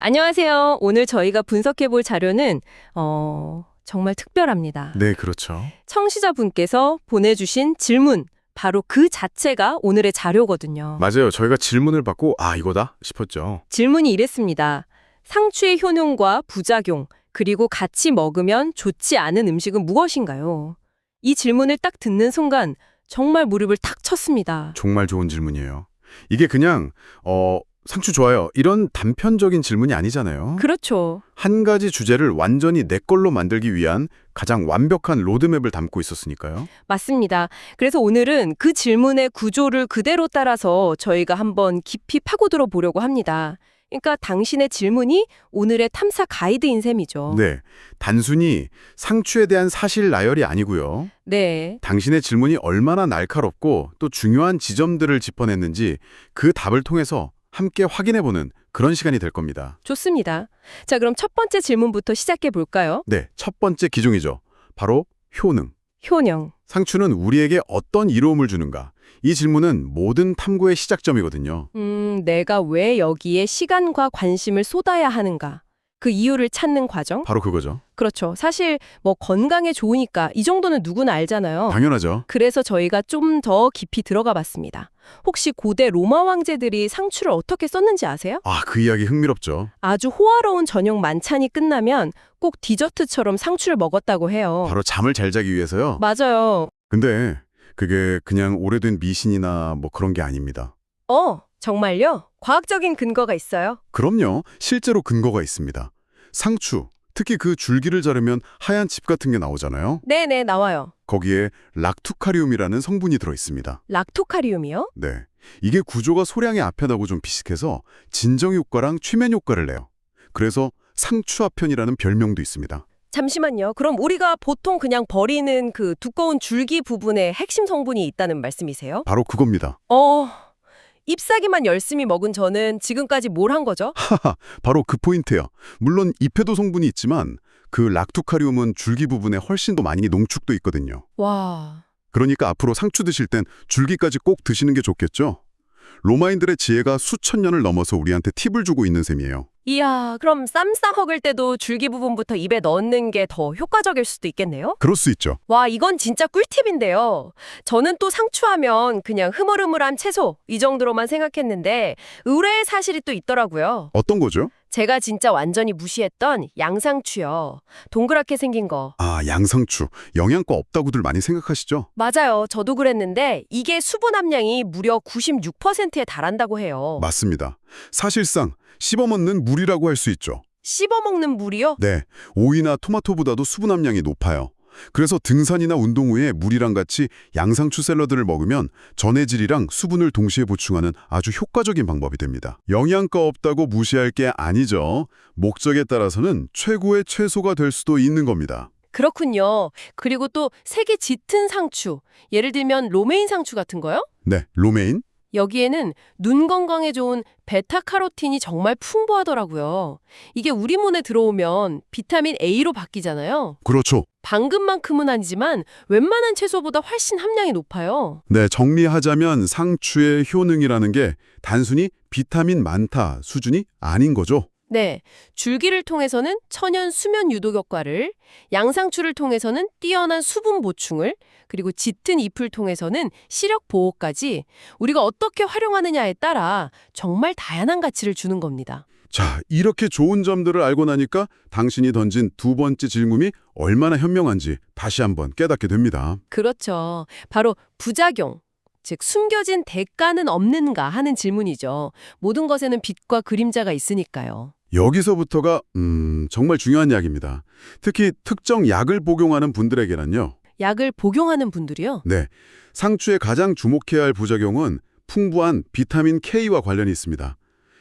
안녕하세요. 오늘 저희가 분석해 볼 자료는 어, 정말 특별합니다. 네, 그렇죠. 청취자분께서 보내주신 질문, 바로 그 자체가 오늘의 자료거든요. 맞아요. 저희가 질문을 받고 아, 이거다 싶었죠. 질문이 이랬습니다. 상추의 효능과 부작용, 그리고 같이 먹으면 좋지 않은 음식은 무엇인가요? 이 질문을 딱 듣는 순간 정말 무릎을 탁 쳤습니다. 정말 좋은 질문이에요. 이게 그냥 어, 상추 좋아요. 이런 단편적인 질문이 아니잖아요. 그렇죠. 한 가지 주제를 완전히 내 걸로 만들기 위한 가장 완벽한 로드맵을 담고 있었으니까요. 맞습니다. 그래서 오늘은 그 질문의 구조를 그대로 따라서 저희가 한번 깊이 파고들어 보려고 합니다. 그러니까 당신의 질문이 오늘의 탐사 가이드인 셈이죠. 네. 단순히 상추에 대한 사실 나열이 아니고요. 네. 당신의 질문이 얼마나 날카롭고 또 중요한 지점들을 짚어냈는지 그 답을 통해서 함께 확인해보는 그런 시간이 될 겁니다. 좋습니다. 자, 그럼 첫 번째 질문부터 시작해 볼까요? 네, 첫 번째 기종이죠. 바로 효능. 효능. 상추는 우리에게 어떤 이로움을 주는가? 이 질문은 모든 탐구의 시작점이거든요. 음, 내가 왜 여기에 시간과 관심을 쏟아야 하는가? 그 이유를 찾는 과정? 바로 그거죠. 그렇죠. 사실 뭐 건강에 좋으니까 이 정도는 누구나 알잖아요. 당연하죠. 그래서 저희가 좀 더 깊이 들어가 봤습니다. 혹시 고대 로마 왕제들이 상추를 어떻게 썼는지 아세요? 아, 그 이야기 흥미롭죠. 아주 호화로운 저녁 만찬이 끝나면 꼭 디저트처럼 상추를 먹었다고 해요. 바로 잠을 잘 자기 위해서요. 맞아요. 근데 그게 그냥 오래된 미신이나 뭐 그런 게 아닙니다. 어, 정말요? 과학적인 근거가 있어요? 그럼요. 실제로 근거가 있습니다. 상추, 특히 그 줄기를 자르면 하얀 칩 같은 게 나오잖아요. 네네, 나와요. 거기에 락투카리움이라는 성분이 들어 있습니다. 락토카리움이요? 네. 이게 구조가 소량의 아편하고 좀 비슷해서 진정 효과랑 최면 효과를 내요. 그래서 상추아편이라는 별명도 있습니다. 잠시만요. 그럼 우리가 보통 그냥 버리는 그 두꺼운 줄기 부분에 핵심 성분이 있다는 말씀이세요? 바로 그겁니다. 어, 잎사귀만 열심히 먹은 저는 지금까지 뭘 한 거죠? 하하, 바로 그 포인트예요. 물론 잎에도 성분이 있지만 그 락투카리움은 줄기 부분에 훨씬 더 많이 농축돼 있거든요. 와, 그러니까 앞으로 상추 드실 땐 줄기까지 꼭 드시는 게 좋겠죠? 로마인들의 지혜가 수천 년을 넘어서 우리한테 팁을 주고 있는 셈이에요. 이야, 그럼 쌈 싸 먹을 때도 줄기 부분부터 입에 넣는 게 더 효과적일 수도 있겠네요? 그럴 수 있죠. 와, 이건 진짜 꿀팁인데요. 저는 또 상추하면 그냥 흐물흐물한 채소 이 정도로만 생각했는데 의외의 사실이 또 있더라고요. 어떤 거죠? 제가 진짜 완전히 무시했던 양상추요. 동그랗게 생긴 거. 아, 양상추. 영양가 없다고들 많이 생각하시죠? 맞아요. 저도 그랬는데 이게 수분 함량이 무려 96%에 달한다고 해요. 맞습니다. 사실상 씹어먹는 물이라고 할 수 있죠. 씹어먹는 물이요? 네, 오이나 토마토보다도 수분 함량이 높아요. 그래서 등산이나 운동 후에 물이랑 같이 양상추 샐러드를 먹으면 전해질이랑 수분을 동시에 보충하는 아주 효과적인 방법이 됩니다. 영양가 없다고 무시할 게 아니죠. 목적에 따라서는 최고의 채소가 될 수도 있는 겁니다. 그렇군요. 그리고 또 색이 짙은 상추. 예를 들면 로메인 상추 같은 거요? 네, 로메인? 여기에는 눈 건강에 좋은 베타카로틴이 정말 풍부하더라고요. 이게 우리 몸에 들어오면 비타민 A로 바뀌잖아요. 그렇죠. 방금만큼은 아니지만 웬만한 채소보다 훨씬 함량이 높아요. 네, 정리하자면 상추의 효능이라는 게 단순히 비타민 많다 수준이 아닌 거죠. 네, 줄기를 통해서는 천연 수면 유도 효과를, 양상추를 통해서는 뛰어난 수분 보충을, 그리고 짙은 잎을 통해서는 시력 보호까지 우리가 어떻게 활용하느냐에 따라 정말 다양한 가치를 주는 겁니다. 자, 이렇게 좋은 점들을 알고 나니까 당신이 던진 두 번째 질문이 얼마나 현명한지 다시 한번 깨닫게 됩니다. 그렇죠. 바로 부작용. 즉 숨겨진 대가는 없는가 하는 질문이죠. 모든 것에는 빛과 그림자가 있으니까요. 여기서부터가 음, 정말 중요한 이야기입니다. 특히 특정 약을 복용하는 분들에게는요. 약을 복용하는 분들이요. 네, 상추에 가장 주목해야 할 부작용은 풍부한 비타민 K와 관련이 있습니다.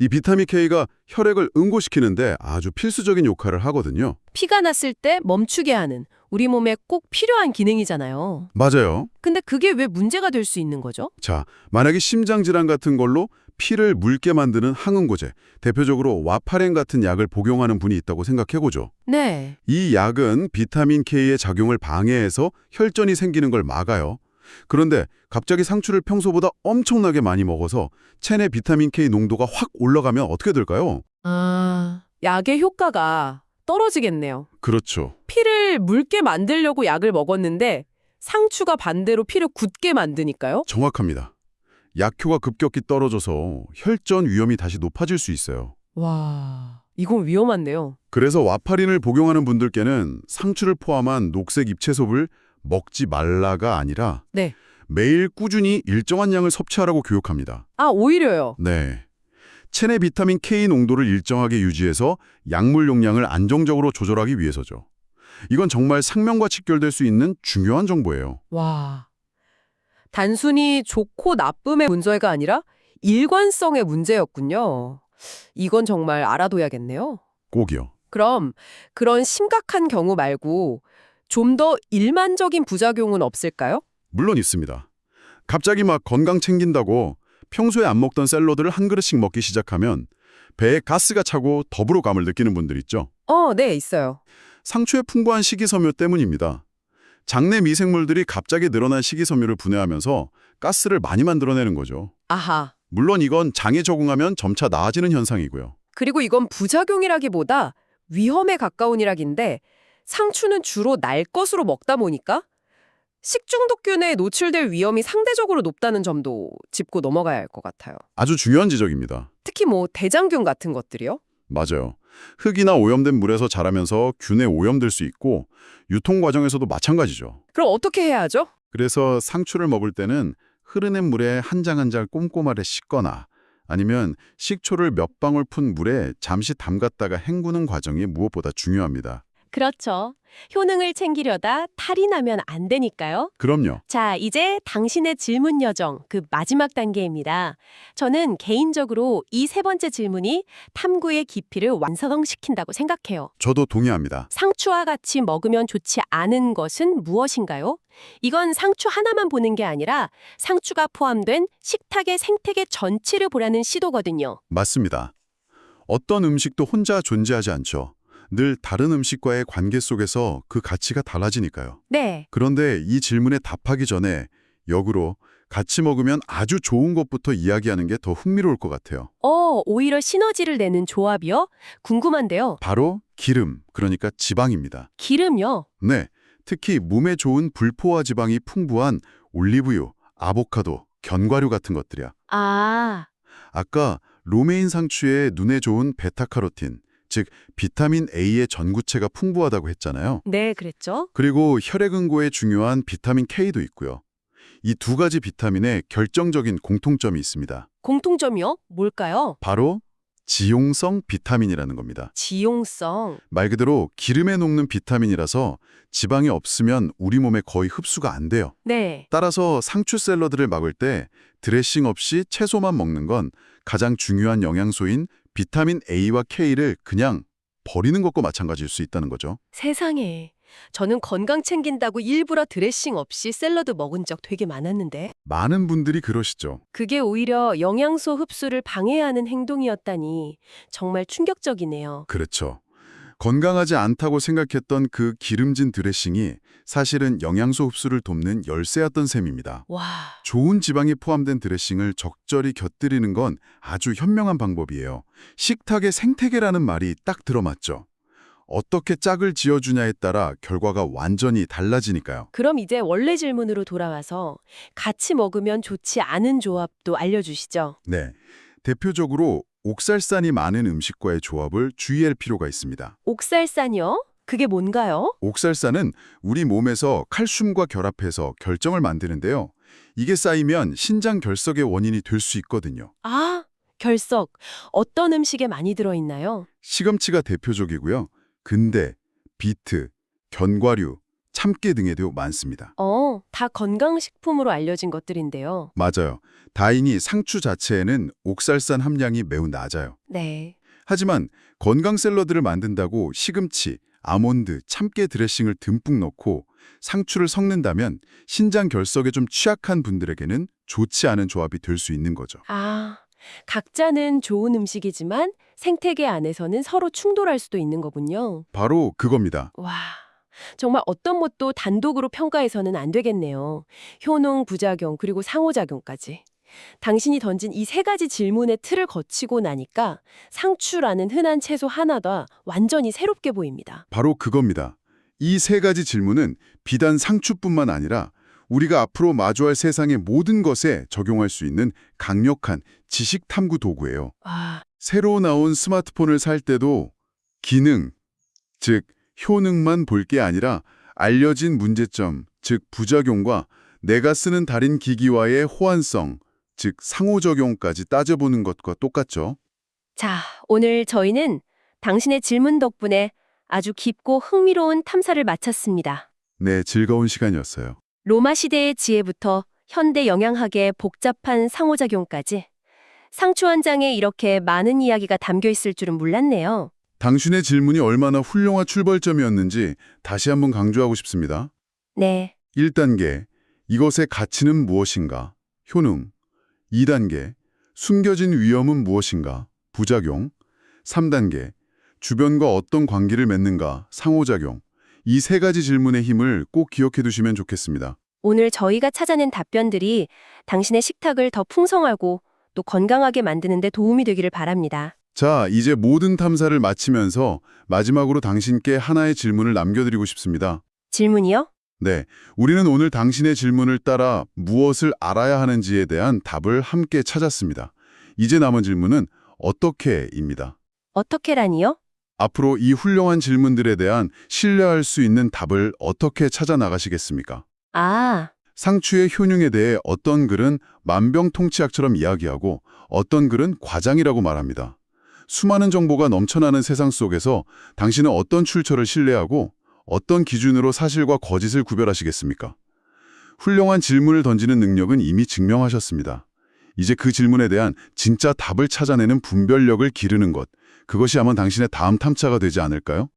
이 비타민 K가 혈액을 응고시키는데 아주 필수적인 역할을 하거든요. 피가 났을 때 멈추게 하는 우리 몸에 꼭 필요한 기능이잖아요. 맞아요. 근데 그게 왜 문제가 될 수 있는 거죠? 자, 만약에 심장 질환 같은 걸로 피를 묽게 만드는 항응고제, 대표적으로 와파렌 같은 약을 복용하는 분이 있다고 생각해보죠. 네. 이 약은 비타민 K의 작용을 방해해서 혈전이 생기는 걸 막아요. 그런데 갑자기 상추를 평소보다 엄청나게 많이 먹어서 체내 비타민 K 농도가 확 올라가면 어떻게 될까요? 아, 약의 효과가 떨어지겠네요. 그렇죠. 피를 묽게 만들려고 약을 먹었는데 상추가 반대로 피를 굳게 만드니까요. 정확합니다. 약효가 급격히 떨어져서 혈전 위험이 다시 높아질 수 있어요. 와, 이건 위험한데요. 그래서 와파린을 복용하는 분들께는 상추를 포함한 녹색 잎채소를 먹지 말라가 아니라 네. 매일 꾸준히 일정한 양을 섭취하라고 교육합니다. 아, 오히려요. 네. 체내 비타민 K 농도를 일정하게 유지해서 약물 용량을 안정적으로 조절하기 위해서죠. 이건 정말 생명과 직결될 수 있는 중요한 정보예요. 와. 단순히 좋고 나쁨의 문제가 아니라 일관성의 문제였군요. 이건 정말 알아둬야겠네요. 꼭이요. 그럼 그런 심각한 경우 말고 좀 더 일반적인 부작용은 없을까요? 물론 있습니다. 갑자기 막 건강 챙긴다고 평소에 안 먹던 샐러드를 한 그릇씩 먹기 시작하면 배에 가스가 차고 더부룩감을 느끼는 분들 있죠. 어, 네, 있어요. 상추의 풍부한 식이섬유 때문입니다. 장내 미생물들이 갑자기 늘어난 식이섬유를 분해하면서 가스를 많이 만들어내는 거죠. 아하. 물론 이건 장에 적응하면 점차 나아지는 현상이고요. 그리고 이건 부작용이라기보다 위험에 가까운 일학인데 상추는 주로 날 것으로 먹다 보니까 식중독균에 노출될 위험이 상대적으로 높다는 점도 짚고 넘어가야 할 것 같아요. 아주 중요한 지적입니다. 특히 뭐 대장균 같은 것들이요. 맞아요. 흙이나 오염된 물에서 자라면서 균에 오염될 수 있고 유통 과정에서도 마찬가지죠. 그럼 어떻게 해야 하죠? 그래서 상추를 먹을 때는 흐르는 물에 한 장 한 장 꼼꼼하게 씻거나 아니면 식초를 몇 방울 푼 물에 잠시 담갔다가 헹구는 과정이 무엇보다 중요합니다. 그렇죠. 효능을 챙기려다 탈이 나면 안 되니까요. 그럼요. 자, 이제 당신의 질문 여정, 그 마지막 단계입니다. 저는 개인적으로 이 세 번째 질문이 탐구의 깊이를 완성시킨다고 생각해요. 저도 동의합니다. 상추와 같이 먹으면 좋지 않은 것은 무엇인가요? 이건 상추 하나만 보는 게 아니라 상추가 포함된 식탁의 생태계 전체를 보라는 시도거든요. 맞습니다. 어떤 음식도 혼자 존재하지 않죠. 늘 다른 음식과의 관계 속에서 그 가치가 달라지니까요. 네. 그런데 이 질문에 답하기 전에 역으로 같이 먹으면 아주 좋은 것부터 이야기하는 게 더 흥미로울 것 같아요. 어, 오히려 시너지를 내는 조합이요? 궁금한데요. 바로 기름, 그러니까 지방입니다. 기름요? 네, 특히 몸에 좋은 불포화 지방이 풍부한 올리브유, 아보카도, 견과류 같은 것들이야. 아, 아까 로메인 상추에 눈에 좋은 베타카로틴, 즉 비타민 A의 전구체가 풍부하다고 했잖아요. 네, 그랬죠. 그리고 혈액 응고에 중요한 비타민 K도 있고요. 이 두 가지 비타민에 결정적인 공통점이 있습니다. 공통점이요? 뭘까요? 바로 지용성 비타민이라는 겁니다. 지용성. 말 그대로 기름에 녹는 비타민이라서 지방이 없으면 우리 몸에 거의 흡수가 안 돼요. 네. 따라서 상추 샐러드를 막을 때 드레싱 없이 채소만 먹는 건 가장 중요한 영양소인 비타민 A와 K를 그냥 버리는 것과 마찬가지일 수 있다는 거죠. 세상에. 저는 건강 챙긴다고 일부러 드레싱 없이 샐러드 먹은 적 되게 많았는데 많은 분들이 그러시죠. 그게 오히려 영양소 흡수를 방해하는 행동이었다니 정말 충격적이네요. 그렇죠. 건강하지 않다고 생각했던 그 기름진 드레싱이 사실은 영양소 흡수를 돕는 열쇠였던 셈입니다. 와, 좋은 지방이 포함된 드레싱을 적절히 곁들이는 건 아주 현명한 방법이에요. 식탁의 생태계라는 말이 딱 들어맞죠. 어떻게 짝을 지어주냐에 따라 결과가 완전히 달라지니까요. 그럼 이제 원래 질문으로 돌아와서 같이 먹으면 좋지 않은 조합도 알려주시죠. 네. 대표적으로 옥살산이 많은 음식과의 조합을 주의할 필요가 있습니다. 옥살산이요? 그게 뭔가요? 옥살산은 우리 몸에서 칼슘과 결합해서 결정을 만드는데요. 이게 쌓이면 신장 결석의 원인이 될 수 있거든요. 아, 결석. 어떤 음식에 많이 들어있나요? 시금치가 대표적이고요. 근데, 비트, 견과류, 참깨 등에도 많습니다. 어, 다 건강식품으로 알려진 것들인데요. 맞아요. 다행히 상추 자체에는 옥살산 함량이 매우 낮아요. 네. 하지만 건강 샐러드를 만든다고 시금치, 아몬드, 참깨 드레싱을 듬뿍 넣고 상추를 섞는다면 신장 결석에 좀 취약한 분들에게는 좋지 않은 조합이 될 수 있는 거죠. 아, 각자는 좋은 음식이지만 생태계 안에서는 서로 충돌할 수도 있는 거군요. 바로 그겁니다. 와, 정말 어떤 것도 단독으로 평가해서는 안 되겠네요. 효능, 부작용, 그리고 상호작용까지. 당신이 던진 이 세 가지 질문의 틀을 거치고 나니까 상추라는 흔한 채소 하나가 완전히 새롭게 보입니다. 바로 그겁니다. 이 세 가지 질문은 비단 상추뿐만 아니라 우리가 앞으로 마주할 세상의 모든 것에 적용할 수 있는 강력한 지식 탐구 도구예요. 아, 새로 나온 스마트폰을 살 때도 기능, 즉 효능만 볼 게 아니라 알려진 문제점, 즉 부작용과 내가 쓰는 다른 기기와의 호환성, 즉 상호작용까지 따져보는 것과 똑같죠. 자, 오늘 저희는 당신의 질문 덕분에 아주 깊고 흥미로운 탐사를 마쳤습니다. 네, 즐거운 시간이었어요. 로마 시대의 지혜부터 현대 영양학의 복잡한 상호작용까지 상추 한 장에 이렇게 많은 이야기가 담겨 있을 줄은 몰랐네요. 당신의 질문이 얼마나 훌륭한 출발점이었는지 다시 한번 강조하고 싶습니다. 네. 1단계, 이것의 가치는 무엇인가? 효능. 2단계, 숨겨진 위험은 무엇인가? 부작용. 3단계, 주변과 어떤 관계를 맺는가? 상호작용. 이 세 가지 질문의 힘을 꼭 기억해 두시면 좋겠습니다. 오늘 저희가 찾아낸 답변들이 당신의 식탁을 더 풍성하고 또 건강하게 만드는 데 도움이 되기를 바랍니다. 자, 이제 모든 탐사를 마치면서 마지막으로 당신께 하나의 질문을 남겨드리고 싶습니다. 질문이요? 네, 우리는 오늘 당신의 질문을 따라 무엇을 알아야 하는지에 대한 답을 함께 찾았습니다. 이제 남은 질문은 어떻게입니다. 어떻게라니요? 앞으로 이 훌륭한 질문들에 대한 신뢰할 수 있는 답을 어떻게 찾아 나가시겠습니까? 아, 상추의 효능에 대해 어떤 글은 만병통치약처럼 이야기하고 어떤 글은 과장이라고 말합니다. 수많은 정보가 넘쳐나는 세상 속에서 당신은 어떤 출처를 신뢰하고 어떤 기준으로 사실과 거짓을 구별하시겠습니까? 훌륭한 질문을 던지는 능력은 이미 증명하셨습니다. 이제 그 질문에 대한 진짜 답을 찾아내는 분별력을 기르는 것, 그것이 아마 당신의 다음 탐차가 되지 않을까요?